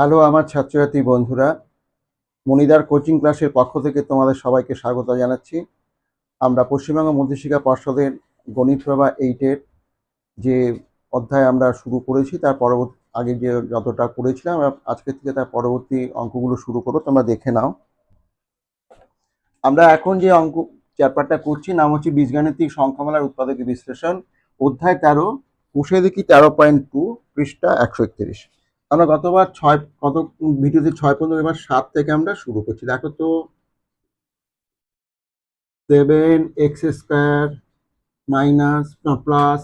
Hello আমার ছাত্রছাত্রী বন্ধুরা। মনিদার কোচিং ক্লাসের পক্ষ থেকে তোমাদের সবাইকে স্বাগত জানাচ্ছি। আমরা পশ্চিমবঙ্গ মধ্যশিক্ষা পর্ষদের গণিত প্রভা এইটের যে অধ্যায় আমরা শুরু করেছি, তার পরবর্তী আগে যে যতটা করেছিলাম আজকের থেকে তার পরবর্তী অঙ্কগুলো শুরু করো তোমরা দেখে নাও। আমরা এখন যে অঙ্ক চ্যাপ্টারটা করছি, নাম হচ্ছে বীজগাণিতিক সংখ্যামালার উৎপাদকের বিশ্লেষণ। অধ্যায় তেরো কুশে দেখি তেরো পয়েন্ট টু পৃষ্ঠা একশো একত্রিশ। আমরা গতবার ছয় কত ভিডিওতে ছয় পর্যন্ত এবার সাত থেকে আমরা শুরু করছি। দেখো তো seven x square minus plus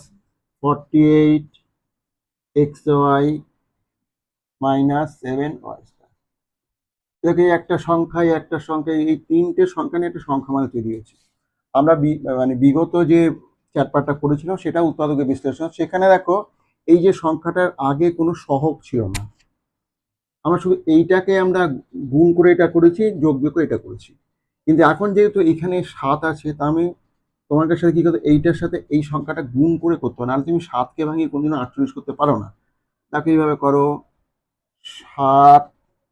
forty eight x y minus seven y দেখে একটা সংখ্যায় একটা সংখ্যায়, এই তিনটে সংখ্যা নিয়ে একটা সংখ্যা মানে তৈরি হয়েছে। আমরা মানে বিগত যে চ্যাপ্টারটা করেছিলাম সেটা উৎপাদকের বিশ্লেষণ। সেখানে দেখো এই যে সংখ্যাটার আগে কোনো সহগ ছিল না। আমরা শুধু এইটাকে আমরা গুণ করে এটা করেছি, যোগ বিয়োগ এটা করেছি। কিন্তু এখন যেহেতু এখানে সাত আছে তা আমি তোমার সাথে কী করতে এইটার সাথে এই সংখ্যাটা গুণ করে করতে হবে। নাহলে তুমি সাতকে ভাঙিয়ে কোনোদিনও আটচল্লিশ করতে পারো না। তাকে এইভাবে করো, সাত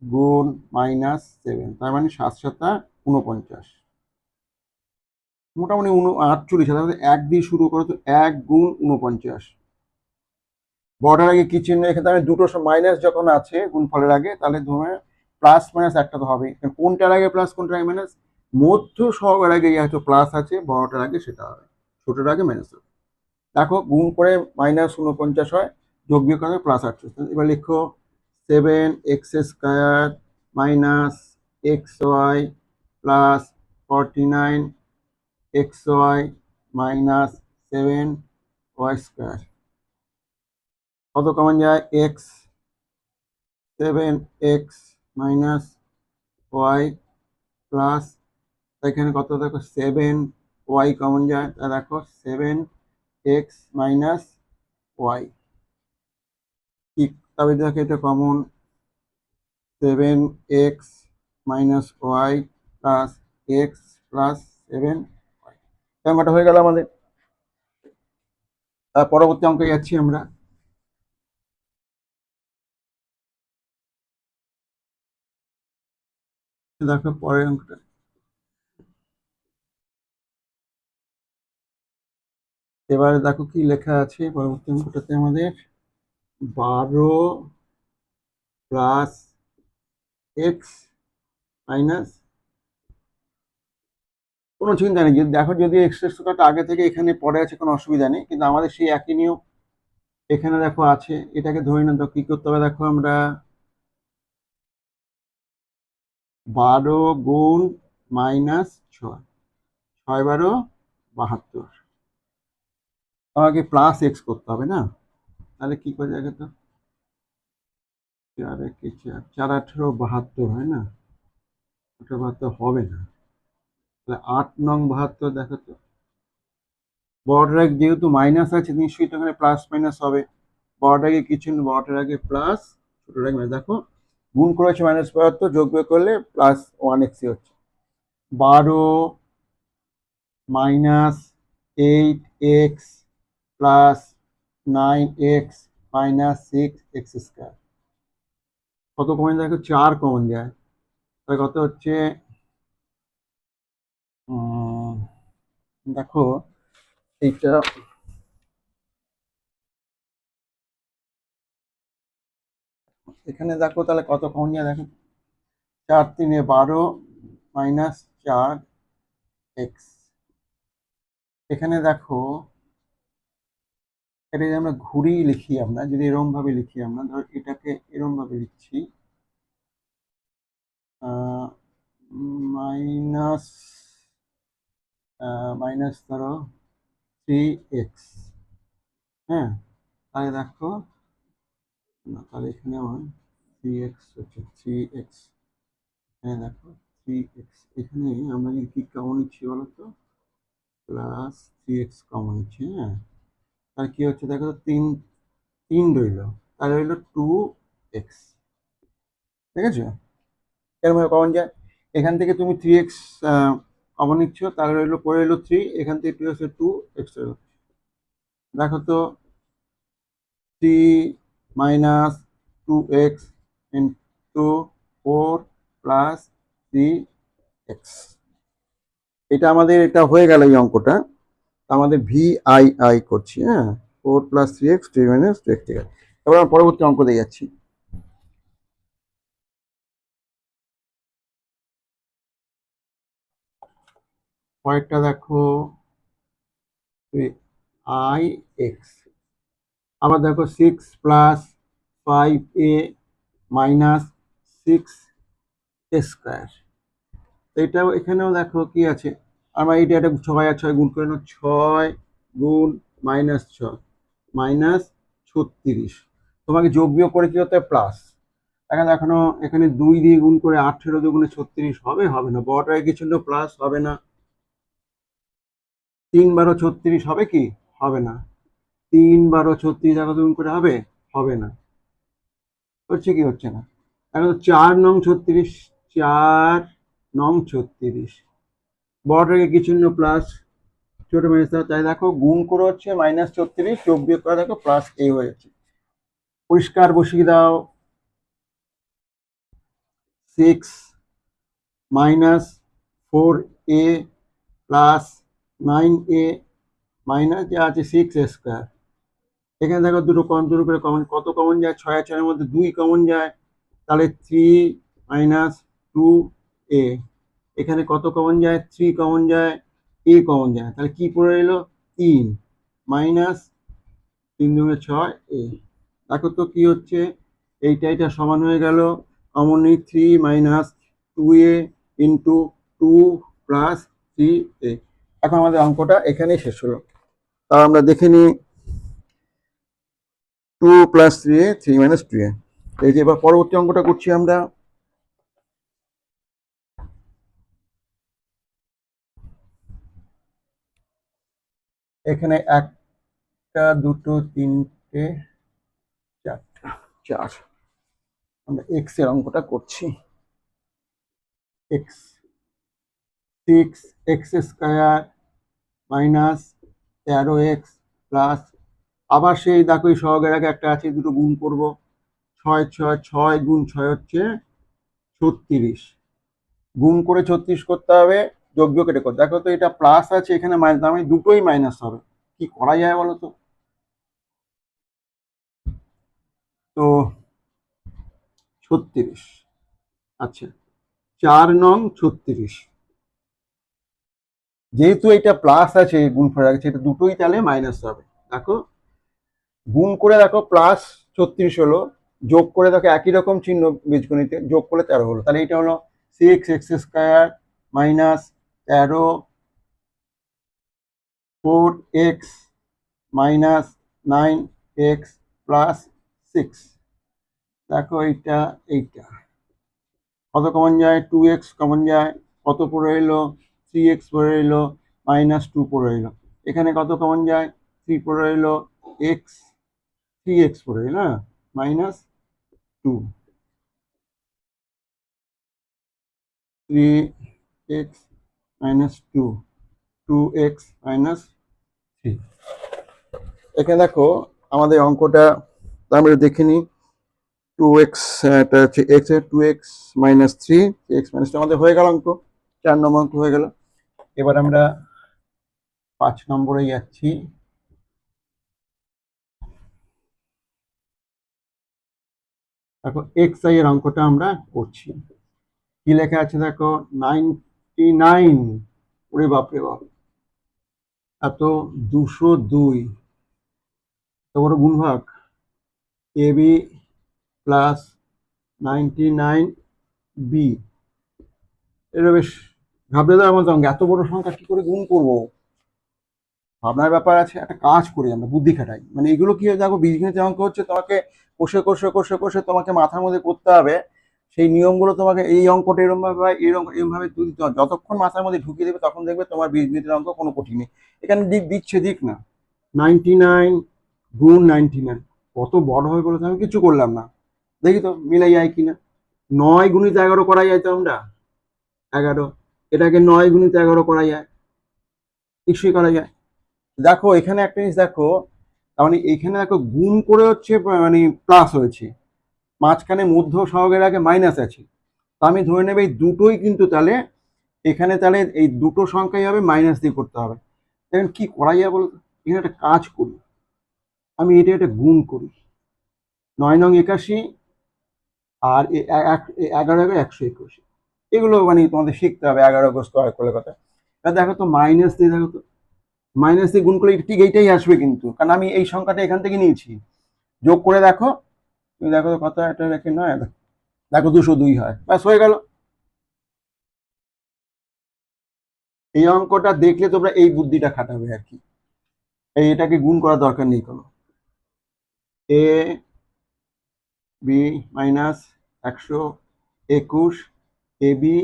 গুণ মাইনাস সেভেন, তার মানে সাত সাতটা উনপঞ্চাশ মোটামুটি উন আটচল্লিশ, তাহলে এক দিয়ে শুরু করো তো এক গুণ উনপঞ্চাশ বর্ডার আগে কি চিহ্ন? এখানে আমি দুটো মাইনাস যখন আছে গুণফলের আগে, তাহলে ধরে প্লাস মাইনাস একটা তো কারণ কোনটার আগে প্লাস কোনটার আগে মাইনাস মধ্য সহগের আগে হয়তো প্লাস আছে বড়টার আগে সেটা হবে। ছোটোর আগে মাইনাস হবে। দেখো, গুণ করে মাইনাস উনপঞ্চাশ হয়, যোগ বিয়োগ করে প্লাস আটচল্লিশ। এবার লিখো seven x square minus x y plus forty nine x y minus seven y square কত কমন যায়? X seven x minus y plus এখানে কত দেখো? সেভেন ওয়াই কমন যায়। তা দেখো সেভেন এক্স মাইনাস ওয়াই ঠিক, তবে দেখো এটা common. Seven x minus y plus x plus seven y হয়ে গেল আমাদের। পরবর্তী অঙ্কে যাচ্ছি আমরা। দেখো পরের অঙ্কটা। এবারে দেখো কি লেখা আছে, পরবর্তী অঙ্কটাতে আমাদের। বারো প্লাস এক্স মাইনাস, কোনো চিন্তা নেই যদি দেখো, যদি এক্সের সংখ্যাটা আগে থেকে এখানে পড়ে আছে, কোনো অসুবিধা নেই। কিন্তু আমাদের সেই একই নিয়ম এখানে দেখো আছে। এটাকে ধরে না তো কি করতে হবে দেখো আমরা। বারো গুণ মাইনাস ছয়। ছয় বারো বাহাত্তর। আমাকে প্লাস এক্স করতে হবে না? তাহলে কি করে যাবে তো? চার একে চার? চার আঠেরো বাহাত্তর হয় না? ওটা বাহাত্তর হবে না। তাহলে আট নং বাহাত্তর দেখো তো। বড়টার আগে যেহেতু মাইনাস আছে, নিশ্চয়ই তো প্লাস মাইনাস হবে। বড়টার আগে কিছু বড়টার আগে প্লাস ছোটোর আগে দেখো। গুণ করেছে মাইনাস বাহাত্তর, যোগ বিয়োগ করলে প্লাস ওয়ান এক্সি হচ্ছে। বারো minus eight x plus nine x minus six x square কত কমন দেখো চার কমন যায়। তাহলে কত হচ্ছে? দেখো, এইটা এখানে দেখো তাহলে কত কমন যায় দেখো? চার তিনে বারো মাইনাস চার এক্স। এখানে দেখো এটা যদি আমরা ঘুরিয়ে লিখি আমরা, যদি এরম ভাবে লিখি আমরা, ধর এটাকে এরম ভাবে লিখছি মাইনাস মাইনাস ধরো, থ্রি এক্স। হ্যাঁ তাহলে দেখো না, তাহলে এখানে আমার থ্রি এক্স হচ্ছে থ্রি এক্স হ্যাঁ দেখো থ্রি এক্স এখানে আমরা কি কমন নিচ্ছি বলো তো? প্লাস থ্রি এক্স কমন নিচ্ছি হ্যাঁ। তাহলে কি হচ্ছে? দেখো তো, তিন তিন রইল। তাহলে রইল টু এক্স ঠিক আছে? এরকম কমন যায়। এখান থেকে তুমি থ্রি এক্স কমন নিচ্ছ, তাহলে রইল, পরে রইল থ্রি এখান থেকে টু এক্স টু এক্স দেখো তো three x two four plus three x এটা আমাদের এটা হয়ে গেল এই অঙ্কটা। আমাদের ভি আই আই করছি হ্যাঁ? Four plus three x three minus two x ঠিক আছে। এবার আমরা পরবর্তী অঙ্ক দিয়ে যাচ্ছি। পরেরটা দেখো আই এক্স আবার দেখো six plus five a minus six square এটাও এখানেও দেখো কি আছে? আমরা এইটা একটা ছয় আর ছয় গুণ করে নেব, ছয় গুণ মাইনাস ছয় মাইনাস ছত্রিশ। তোমাকে যোগ বিয়োগ করে কি হতে প্লাস এখানে এখনও এখানে দুই দিয়ে গুণ করে আঠেরো দুগুণে ছত্রিশ হবে? হবে না। বড়টায় কিছু প্লাস হবে না। তিন বারো ছত্রিশ হবে কি? হবে না। তিন বারো ছত্রিশ এগারো গুণ করে হবে? হবে না। হচ্ছে কি হচ্ছে না? এখন চার নং ছত্রিশ, চার নং ছত্রিশ। বড়টাকে কিছু প্লাস ছোট মাইনাস তাই দেখো, গুণ করে হচ্ছে মাইনাস ছত্রিশ বিয়োগ করে দেখো প্লাস এ হয়ে যাচ্ছে। পরিষ্কার বসিয়ে দাও। Six minus four a plus nine a minus যে আছে সিক্স স্কোয়ার এখানে দেখো দুটো কম দুটো করে কমন কত কমন যায়? ছয় আর ছয়ের মধ্যে দুই কমন যায়। তাহলে থ্রি মাইনাস টু এ এখানে কত কমন যায়? থ্রি কমন যায় এ কমন যায়। তাহলে কি পড়ে এলো তিন মাইনাস তিন দুগুণে ছয় এ দেখো তো কী হচ্ছে? এইটা এটা সমান হয়ে গেল। কমন নেই three minus two a into two plus three a এখন আমাদের অঙ্কটা এখানেই শেষ হলো। তা আমরা দেখে নিই two plus three a three minus two a এই যে এবার পরবর্তী অঙ্কটা করছি আমরা। এখানে একটা, দুটো, তিনটে, চারটা, চার। আমরা এক্সের অঙ্কটা করছি। X six x square minus তেরো এক্স প্লাস আবার সেই দেখো এই সহগের আগে একটা আছে দুটো গুণ করব। ছয় ছয় ছয় গুণ ছয় হচ্ছে ছত্রিশ। গুণ করে ছত্রিশ করতে হবে যোগ্য কেটে করতে দেখো তো এটা প্লাস আছে, এখানে মাইনাস আমি দুটোই মাইনাস হবে। কি করা যায় বলো তো? তো ছত্রিশ। আচ্ছা চার নং ছত্রিশ। যেহেতু এটা প্লাস আছে গুণফল আছে এটা দুটোই তাহলে মাইনাস হবে। দেখো গুণ করে দেখো প্লাস ছত্রিশ হলো, যোগ করে দেখো একই রকম চিহ্ন বীজগণিতে, যোগ করলে তেরো হলো। তাহলে এটা হলো সিক্স এক্স স্কোয়ার মাইনাস তেরো four x minus nine x plus six দেখো এইটা এইটা। কত কমন যায়? টু এক্স কমন যায়। কত পড়ে এলো? থ্রি এক্স পড়ে এলো। মাইনাস টু পড়ে এলো। এখানে কত কমন যায়? থ্রি পড়ে এলো। এক্স থ্রি এক্স এলো না? Minus two three x minus two two x minus three এখানে দেখো, আমাদের অঙ্কটা আমরা দেখে নিই টু এক্স এটা হচ্ছে এক্সের two x minus three x minus আমাদের হয়ে গেল অঙ্ক, চার নম্বর অঙ্ক হয়ে গেল। এবার আমরা পাঁচ নম্বরে যাচ্ছি। দেখো এক্স আই এর অঙ্কটা আমরা করছি। কি লেখা আছে দেখো? নাইনটি নাইন ওরে বাপরে বাপ। এত দুশো দুই। বড় গুণভাগ। A b plus ninety nine b এটা বেশ ভাবলে মতো অঙ্ক। এত বড় সংখ্যা কি করে গুণ করব? ভাবনার ব্যাপার আছে, একটা কাজ করি আমরা, বুদ্ধি খাটাই। মানে এগুলো কি হয় দেখো বীজগণিত অঙ্ক হচ্ছে, তোমাকে কষে কষে কষে কষে তোমাকে মাথার মধ্যে করতে হবে। সেই নিয়মগুলো তোমাকে এই অঙ্কটা এরকম ভাবে হয় এরকম এরকমভাবে তুই যতক্ষণ মাথার মধ্যে ঢুকিয়ে দেবে, তখন দেখবে তোমার বীজগণিতের অঙ্ক কোনো কঠিন নেই। এখানে দিক দিচ্ছে, দিক না। নাইনটি নাইন গুণ নাইনটি নাইন কত বড় হবে বলে আমি কিছু করলাম না। দেখি তো মিলাই যায় কিনা। নয় গুণিত এগারো করা যায় তো আমরা এগারো। এটাকে নয় গুণিত এগারো করা যায়। নিশ্চয়ই করা যায়। দেখো, এখানে একটা জিনিস দেখো মানে এখানে দেখো গুণ করে হচ্ছে মানে প্লাস হয়েছে। মাঝখানে মধ্য সহগের আগে মাইনাস আছে। তা আমি ধরে নেব এই দুটোই কিন্তু তাহলে, এখানে তাহলে এই দুটো সংখ্যাই হবে মাইনাস দিয়ে করতে হবে। দেখেন কি করা যায় বলতো এখানে একটা কাজ করি। আমি এটা একটা গুণ করি। নয় নং একাশি আর এগারো এগারো একশো একুশ। এগুলো মানে তোমাদের শিখতে হবে এগারো আগস্ট করে কথা। দেখো তো মাইনাস দিয়ে দেখো তো মাইনাস দিয়ে গুণ করলে ঠিক এইটাই আসবে কিন্তু। কারণ আমি এই সংখ্যাটা এখান থেকে নিয়েছি। যোগ করে দেখো। তুমি দেখো তো কত একটা রেখে নয় দেখো দুশো দুই হয়। ব্যাস, হয়ে গেল। এই অঙ্কটা দেখলে তোমরা এই বুদ্ধিটা খাটাবে আর কি। এই এটাকে গুণ করার দরকার নেই কোনো। এ বি মাইনাস একশো একুশ a b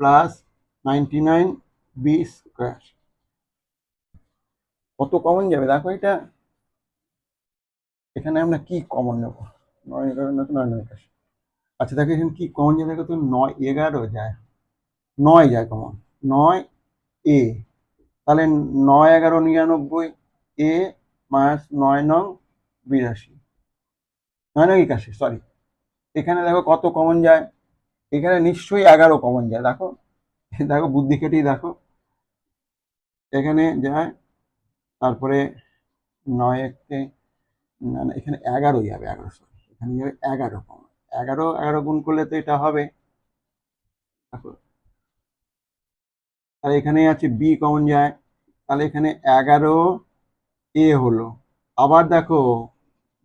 plus ninety nine b square কত কমন যাবে? দেখো এটা, এখানে আমরা কি কমন নেব? নয় এগারো না তো নয় নয় একাশি। আচ্ছা দেখো এখানে কি কমন যায় দেখো তো নয় এগারো যায়। নয় যায় কমন নয় এ। তাহলে নয় এগারো নিরানব্বই এ মাইনাস নয় নং বিরাশি। নয় নং একাশি সরি এখানে দেখো কত কমন যায়? এখানে নিশ্চয়ই এগারো কমন যায়। দেখো দেখো বুদ্ধি খেটেই দেখো। এখানে যায় তারপরে নয় এককে এখানে এগারো যাবে এগারো সরি এখানে যাবে এগারো কমন এগারো এগারো গুণ করলে তো এটা হবে। তাহলে এখানে আছে বি কমন যায়। তাহলে এখানে এগারো এ হলো। আবার দেখো,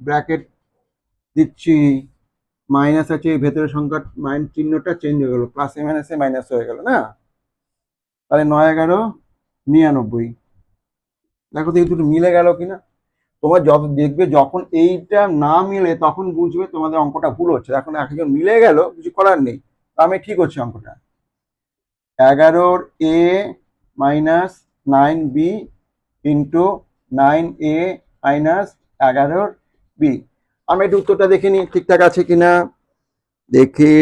ব্র্যাকেট দিচ্ছি। মাইনাস আছে ভেতরের সংখ্যা, মাইন চিহ্নটা চেঞ্জ হয়ে গেলো। প্লাসে, মাইনাসে মাইনাস হয়ে গেল, না? তাহলে নয়, এগারো, নিরানব্বই। দেখো তো এই দুটো মিলে গেল কিনা? তোমার যত দেখবে, যখন এইটা না মিলে, তখন বুঝবে তোমাদের অঙ্কটা ভুল হচ্ছে। এখন এক একজন মিলে গেল, কিছু করার নেই। আমি ঠিক হচ্ছে অঙ্কটা। এগারোর a minus nine b into nine a minus এগারোর বি আমি একটু উত্তরটা দেখে নিই, ঠিকঠাক আছে কিনা? দেখি।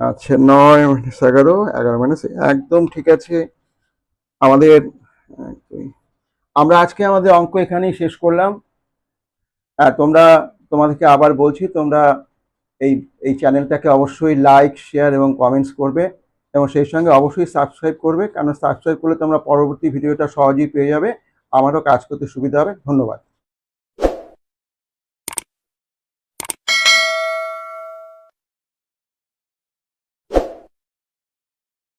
আচ্ছা নয় মাইনাস এগারো এগারো মাইনাস একদম ঠিক আছে। আমাদের। আমরা আজকে আমাদের অঙ্ক এখানেই শেষ করলাম। হ্যাঁ তোমরা, তোমাদেরকে আবার বলছি, তোমরা এই এই চ্যানেলটাকে অবশ্যই লাইক শেয়ার এবং কমেন্টস করবে এবং সেই সঙ্গে অবশ্যই সাবস্ক্রাইব করবে। কারণ সাবস্ক্রাইব করলে তোমরা পরবর্তী ভিডিওটা সহজেই পেয়ে যাবে। আমারও কাজ করতে সুবিধা হবে। ধন্যবাদ।